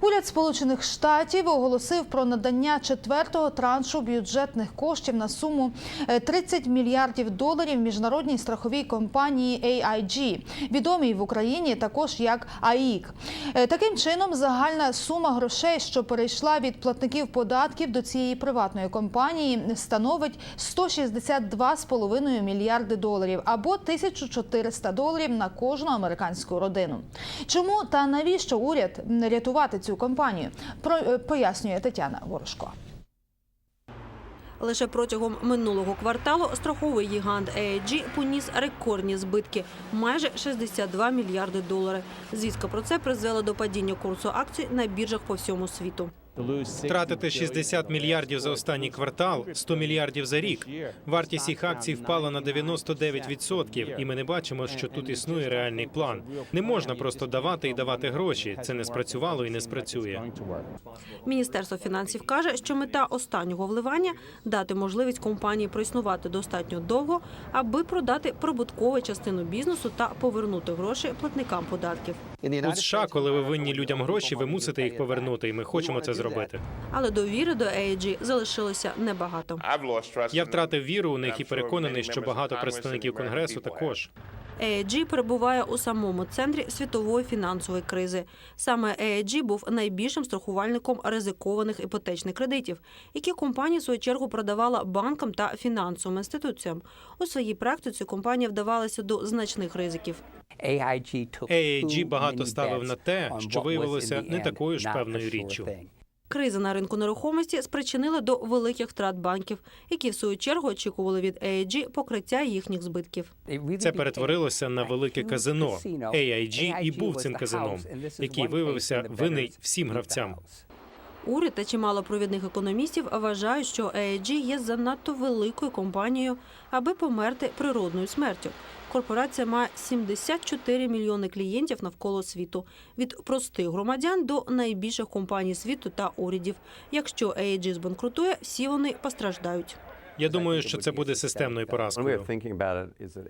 Уряд Сполучених Штатів оголосив про надання четвертого траншу бюджетних коштів на суму е, 30 мільярдів доларів міжнародній страховій компанії AIG, відомій в Україні також як АІК. Е, Таким чином, загальна сума грошей, що перейшла від платників податків до цієї приватної компанії, становить 162,5 мільярди доларів або 1400 доларів на кожну американську родину. Чому та навіщо уряд рятувати цю компанію? Про е, пояснює Тетяна Ворожко. Лише протягом минулого кварталу страховий гігант AIG поніс рекордні збитки – майже 62 мільярди доларів. Звістка про це призвела до падіння курсу акцій на біржах по всьому світу. Втратити 60 мільярдів за останній квартал, 100 мільярдів за рік. Вартість їх акцій впала на 99%, і ми не бачимо, що тут існує реальний план. Не можна просто давати і давати гроші. Це не спрацювало і не спрацює. Міністерство фінансів каже, що мета останнього вливання – дати можливість компанії проіснувати достатньо довго, аби продати прибуткову частину бізнесу та повернути гроші платникам податків. У США, коли ви винні людям гроші, ви мусите їх повернути, і ми хочемо це зробити. Але довіри до AIG залишилося небагато. Я втратив віру у них і переконаний, що багато представників конгресу також. AIG перебуває у самому центрі світової фінансової кризи. Саме AIG був найбільшим страхувальником ризикованих іпотечних кредитів, які компанія в свою чергу продавала банкам та фінансовим інституціям. У своїй практиці компанія вдавалася до значних ризиків. AIG багато ставив на те, що виявилося не такою ж певною річчю. Криза на ринку нерухомості спричинила до великих втрат банків, які в свою чергу очікували від AIG покриття їхніх збитків. Це перетворилося на велике казино. AIG і був цим казином, який виявився винний всім гравцям. Уряд та чимало провідних економістів вважають, що AIG є занадто великою компанією, аби померти природною смертю. Корпорація має 74 мільйони клієнтів навколо світу від простих громадян до найбільших компаній світу та урядів. Якщо AIG збанкрутує, всі вони постраждають. Я думаю, що це буде системною поразкою.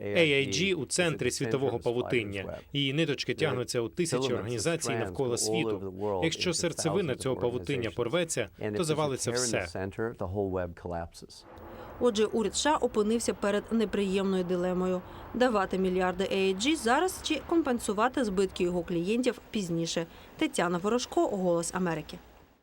AIG у центрі світового павутиння. Її ниточки тягнуться у тисячі організацій навколо світу. Якщо серцевина цього павутиння порветься, то завалиться все. Отже, уряд США опинився перед неприємною дилемою: давати мільярди AIG зараз чи компенсувати збитки його клієнтів пізніше. Тетяна Ворожко, Голос Америки.